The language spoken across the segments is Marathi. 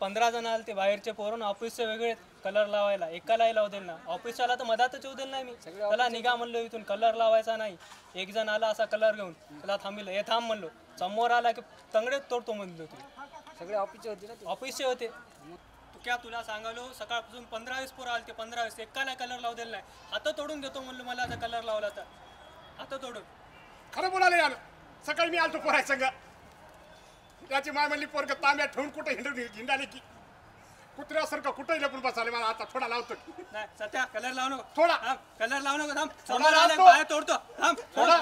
पंधरा जण आले ते बाहेरचे पोरून ऑफिसचे वेगळे कलर लावायला. एकालाही लावू देईल ना ऑफिसवाला तर मधातच येऊ देईल नाही मी. त्याला निघा म्हणलो इथून. कलर लावायचा नाही. एक जण आला असा कलर घेऊन. त्याला थांबिलं. हे थांब म्हणलो. समोर आला की तंगडेच तोडतो म्हणलो तू. सगळे ऑफिसचे होते ना ऑफिसचे होते. क्या तुला सांगालो? सकाळपासून पंधरा वीस पोरं आले ते पंधरा वीस एकाला कलर लावू दिला नाही. हात तोडून देतो म्हणलो मला आता कलर लावला तर. हात तोडून. खरं बोलायला यार. सकाळी मी आलतो पोराय संग त्याची माय म्हणली पोरग तांब्यात ठेवून कुठे हिंडून हिंडाले की? कुत्र्यासारखं कुठेही लपून बसाले? मला आता थोडा लावतो नाही सध्या कलर लावू नको. थोडा. थांब कलर लावू नको थांब. थोडा समोर आला लावतो. पाय तोडतो. थांब थोडा.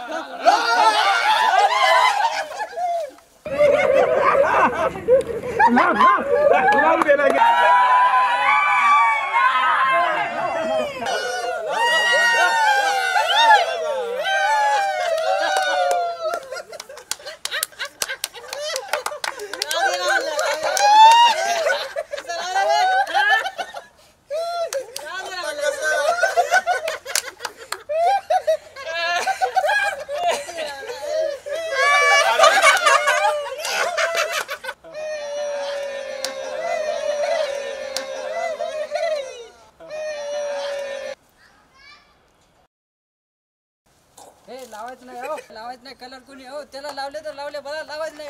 हे लावायचं नाही हो लावायच नाही कलर कोणी हो त्याला लावले तर लावले बघा लावायच नाही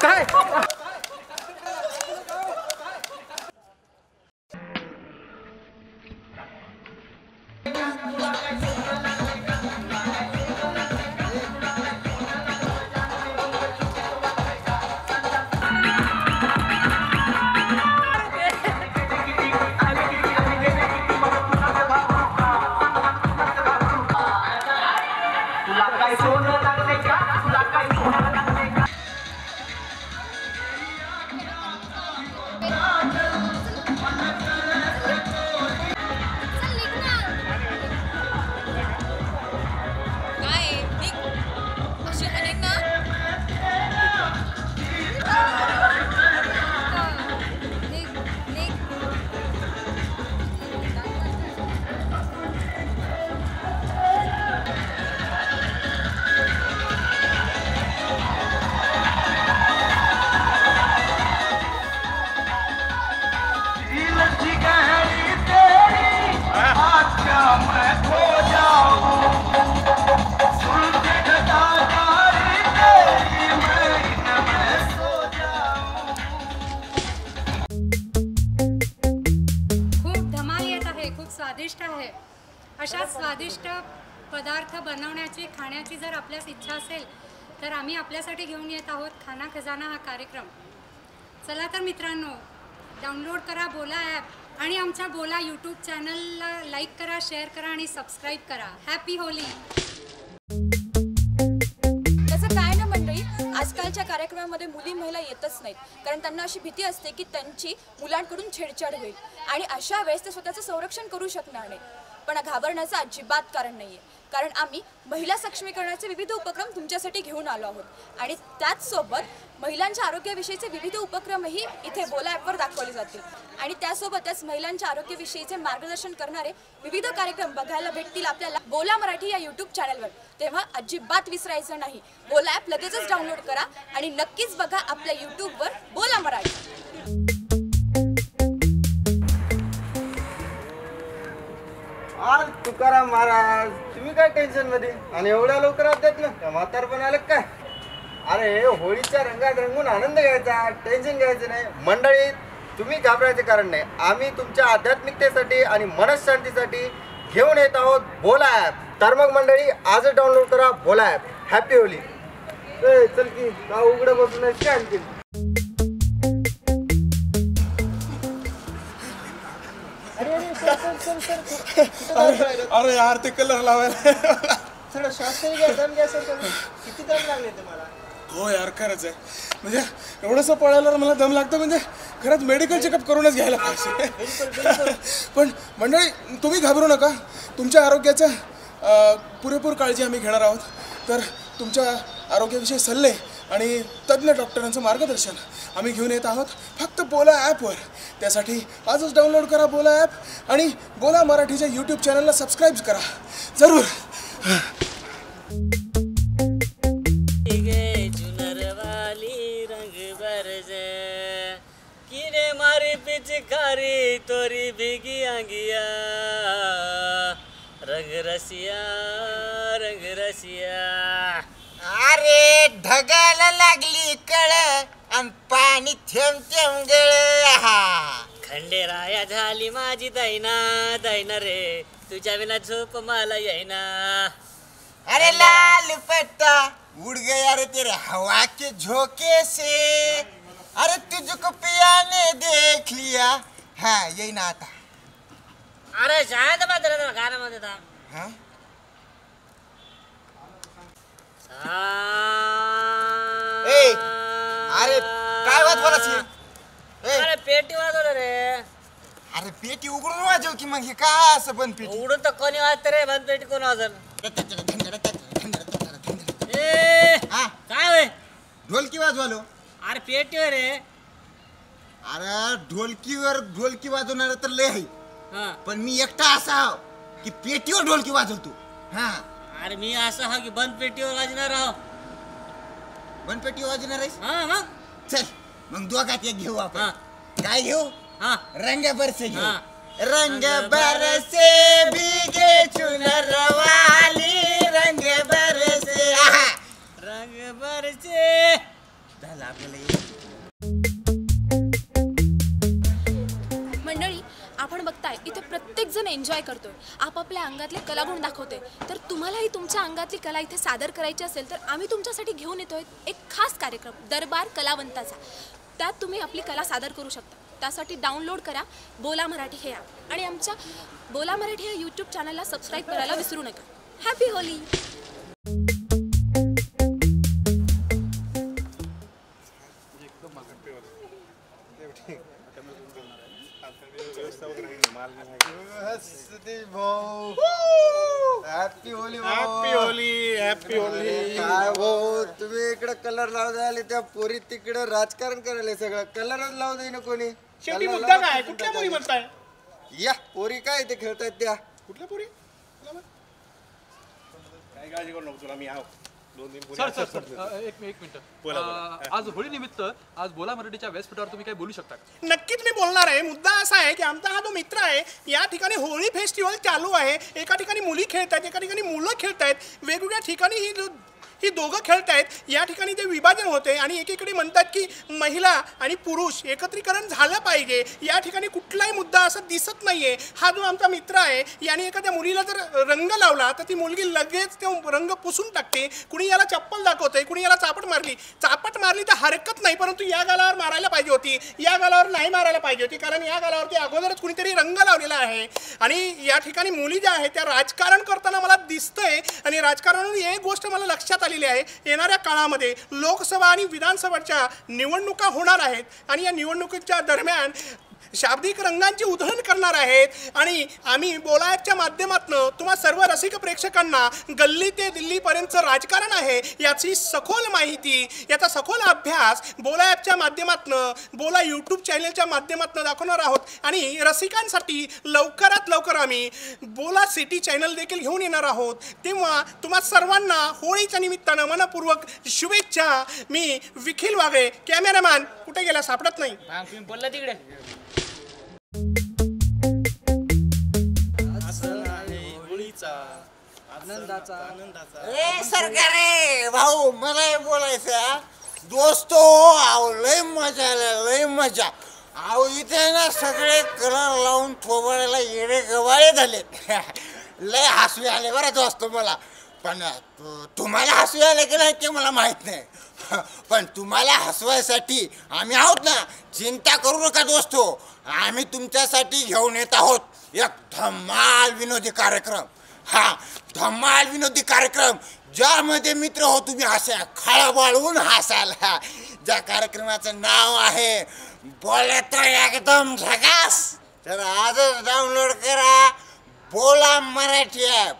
काय स्वादिष्ट पदार्थ बनवण्याची खाण्याची जर आपल्यास इच्छा असेल तर आम्ही आपल्यासाठी घेऊन येत आहोत खाना खजाना हा कार्यक्रम. चला तर मित्रांनो डाउनलोड करा बोला ॲप आणि आमच्या बोला यूट्यूब चॅनलला लाईक करा शेअर करा आणि सबस्क्राईब करा. हॅपी होली तसं काय ना मंडळी आजकालच्या कार्यक्रमामध्ये मुली महिला येतच नाहीत. कारण त्यांना अशी भीती असते की त्यांची मुलांकडून छेडछाड होईल. आणि अशा वेळेस ते स्वतःचं संरक्षण करू शकणार नाही पण घाबरण्याचं अजिबात कारण नाही आहे कारण आम्ही महिला सक्षमीकरणाचे विविध उपक्रम तुमच्यासाठी घेऊन आलो आहोत. आणि त्याचसोबत महिलांच्या आरोग्याविषयीचे विविध उपक्रमही इथे बोला ॲपवर दाखवले जातील. आणि त्यासोबतच महिलांच्या आरोग्याविषयीचे मार्गदर्शन करणारे विविध कार्यक्रम बघायला भेटतील आपल्याला. बोला मराठी या यूट्यूब चॅनलवर तेव्हा अजिबात विसरायचं नाही. बोला ॲप लगेचच डाउनलोड करा आणि नक्कीच बघा आपल्या यूट्यूबवर बोला मराठी. तुकाराम महाराज तुम्ही काय टेन्शनमध्ये? आणि एवढ्या लवकर देत ना म्हातार पण आलं काय? अरे होळीच्या रंगात रंगून आनंद घ्यायचा टेन्शन घ्यायचं नाही. मंडळी तुम्ही घाबरायचं कारण नाही. आम्ही तुमच्या आध्यात्मिकतेसाठी आणि मनशांतीसाठी घेऊन येत आहोत बोला ॲप तर मग मंडळी आजच डाउनलोड करा बोला ॲप हॅपी होली चल की का उघडं बसून आणखी आणखी अरे यार ते कलर लावायला. थोडं श्वास तरी घ्या दम घ्या सर किती दम लागले तुम्हाला हो यार खरंच आहे. म्हणजे एवढंसं पळायला मला दम लागतं म्हणजे खरंच मेडिकल चेकअप करूनच घ्यायला पाहिजे. पण मंडळी तुम्ही घाबरू नका. तुमच्या आरोग्याचं पुरेपूर काळजी आम्ही घेणार आहोत. तर तुमच्या आरोग्याविषयी सल्ले आणि तज्ज्ञ डॉक्टरांचं मार्गदर्शन आम्ही घेऊन येत आहोत. फक्त बोला ॲपवर. त्यासाठी आजच डाउनलोड करा बोला ॲप आणि बोला मराठीच्या यूट्यूब चॅनलला सबस्क्राईब करा. जरूर. पिचकारी तोरी भिगी आंगिया. रंग रसिया रंग रसिया. अरे ढगाला लागली कळ. आणि पाणी थेंब थेंब गळ खंडेराया झाली माझी दैना दैना रे तुझ्या विना झोप मला येईना अरे लाल पट्टा उड़ गया रे तेरे हवा के झोंके से अरे तुझको पिया ने देख लिया हाँ यही ना आता अरे शाळेत मात्र गाणं म्हणत होता. हाँ ए ए, अरे, अरे पेटी वाजवलं रे. अरे पेटी उघडून वाजव की मग हे काय असं बंद पेटी? उडून तर कोणी वाजत रे बंद पेटी कोण वाजल ए हा. काय होय? ढोलकी वाजवालो. अरे पेटीवर रे. अरे ढोलकीवर ढोलकी वाजवणार तर लय आहे. हा. पण मी एकटा असा आहो की पेटीवर ढोलकी वाजवतो. हा. अरे मी असं हा की बंद पेटीवर वाजणार आहो. बंद पेटी वाजवणार आहेस? हा मग? चल. मग दोघात एक घेऊ हा. आपण काय घेऊ? हा. रंग बरसे घेऊ. हा. रंग बरसे भीगे चुनर वाली रंग बरसे. आहा. रंग बरचे झालं आपल्याला हे. मंडळी आपण बघताय इथे प्रत्येक जण एन्जॉय करतोय. आपापल्या अंगातले कलागुण दाखवतोय. तर तुम्हालाही तुमच्या अंगातली कला इथे सादर करायची असेल तर आम्ही तुमच्यासाठी घेऊन येतोय एक खास कार्यक्रम दरबार कलावंताचा. त्यात तुम्ही आपली कला सादर करू शकता. त्यासाठी डाउनलोड करा बोला मराठी हे ॲप आणि आमच्या बोला मराठी या यूट्यूब चॅनलला सबस्क्राईब करायला विसरू नका. Happy Holi happy Holi happy Holi happy Holi काय भाऊ तुम्ही इकडे कलर लावून आले त्या पोरी तिकडे राजकारण करायला सगळं. कलरच लावू दे ना कोणी. शेवटी मुद्दा लावा, काय? कुठं कुठल्या मुली टाकायचं? म्हणताय? या पोरी काय ते खेळतायत त्या? कुठल्या पुरी? काय काळजी करू नको तुला मी आहो. दोन तीन सर सर सर अ, एक एक मिनिट. बोला, बोला. अ, आज होळी निमित्त आज बोला मराठीच्या व्यासपीठावर तुम्ही काय बोलू शकता का? नक्कीच मी बोलणार आहे. मुद्दा असा आहे की आमचा हा जो मित्र आहे या ठिकाणी होळी फेस्टिवल चालू आहे. एका ठिकाणी मुली खेळत आहेत एका ठिकाणी मुलं खेळत आहेत वेगवेगळ्या ठिकाणी ही जो- ही दोघं खेळत आहेत या ठिकाणी ते विभाजन होते आणि एकीकडे म्हणतात की महिला आणि पुरुष एकत्रीकरण झालं पाहिजे. या ठिकाणी कुठलाही मुद्दा असा दिसत नाहीये. हा जो आमचा मित्र आहे याने एखाद्या मुलीला जर रंग लावला तर ती मुलगी लगेच तो रंग पुसून टाकते. कुणी याला चप्पल दाखवते कुणी याला चापट मारली. चापट मारली तर हरकत नाही परंतु या गालावर मारायला पाहिजे होती. या गालावर नाही मारायला पाहिजे होती कारण या गालावरती अगोदरच कुणीतरी रंग लावलेला आहे. आणि या ठिकाणी मुली ज्या आहेत त्या राजकारण करताना मला दिसतंय. आणि राजकारणातून एक गोष्ट मला लक्षात आलेली आहे. येणाऱ्या काळामध्ये लोकसभा आणि विधानसभाच्या निवडणुका होणार आहेत. आणि या निवडणुकीच्या दरम्यान शाब्दिक रंगांची उधळण करणार आहेत. आणि आम्ही बोलायच्या माध्यमातून तुम्हा सर्व रसिक प्रेक्षकांना गल्ली ते दिल्लीपर्यंतचं राजकारण आहे याची सखोल माहिती याचा सखोल अभ्यास बोला ॲपच्या माध्यमातून बोला यूट्यूब चॅनलच्या माध्यमातून दाखवणार आहोत. आणि रसिकांसाठी लवकरात लवकर आम्ही बोला सिटी चॅनल देखील घेऊन येणार आहोत. तेव्हा तुम्हा सर्वांना होळीच्या निमित्तानं मनपूर्वक शुभेच्छा. मी विखिल वागळे कॅमेरामॅन कुठे गेला सापडत नाही? बोलला तिकडे. ए सरकारे भाऊ मला हे बोलायचं. दोस्तो आहो लय मजा आला लय मजा. अहो इथे ना सगळे कलर लावून थोबाडाला येडे गवाळे झाले लय हसू आले बरं दोस्तो मला. पण तुम्हाला हसू आले की नाही ते मला माहीत नाही. पण तुम्हाला हसवायसाठी आम्ही आहोत ना. चिंता करू नका दोस्तो आम्ही तुमच्यासाठी घेऊन येत आहोत. एक धमाल विनोदी कार्यक्रम. हा धमाल विनोदी कार्यक्रम. ज्यामध्ये मित्र हो तुम्ही हसा खळबळून हसाल. हा. ज्या कार्यक्रमाचं नाव आहे बोले तर एकदम झकास तर आजच डाउनलोड करा Bola Marathi app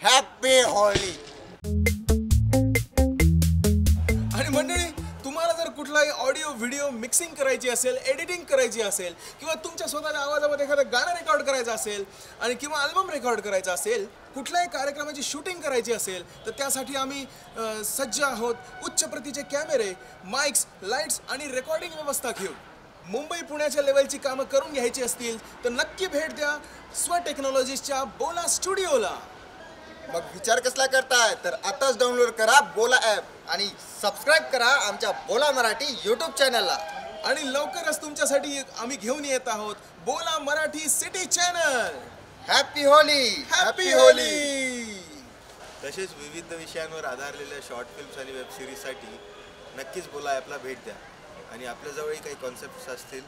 happy Holi mixing करायची असेल एडिटिंग करायची असेल किंवा तुमच्या स्वतःच्या आवाजामध्ये एखादं गाणं रेकॉर्ड करायचं असेल आणि किंवा अल्बम रेकॉर्ड करायचा असेल कुठल्याही कार्यक्रमाची शूटिंग करायची असेल तर त्यासाठी आम्ही सज्ज आहोत उच्च प्रतीचे कॅमेरे माइक्स लाईट्स आणि रेकॉर्डिंग व्यवस्था घेऊ मुंबई पुण्याच्या लेवलची कामं करून घ्यायची असतील तर नक्की भेट द्या स्व टेक्नॉलॉजीजच्या बोला स्टुडिओला मग विचार कसला करताय? तर आताच डाउनलोड करा बोला ॲप आणि सबस्क्राईब करा आमच्या बोला मराठी यूट्यूब चॅनलला आणि लवकरच तुमच्यासाठी आम्ही घेऊन येत आहोत Bola Marathi city channel happy Holi happy Holi तसेच विविध विषयांवर आधारलेल्या शॉर्ट फिल्म्स आणि वेब सिरीजसाठी नक्कीच बोला ॲपला भेट द्या. आणि आपल्याजवळही काही कॉन्सेप्ट्स असतील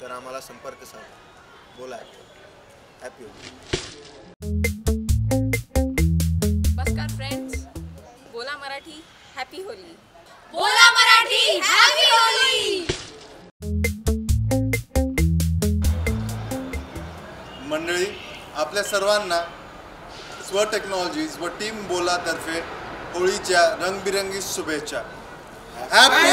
तर आम्हाला संपर्क साधा. Bola app happy Holi Marathi happy Holi. Bola Marathi happy Holy! मंडळी आपल्या सर्वांना स्व टेक्नॉलॉजीज व टीम बोलातर्फे होळीच्या रंगबिरंगी शुभेच्छा. हॅपी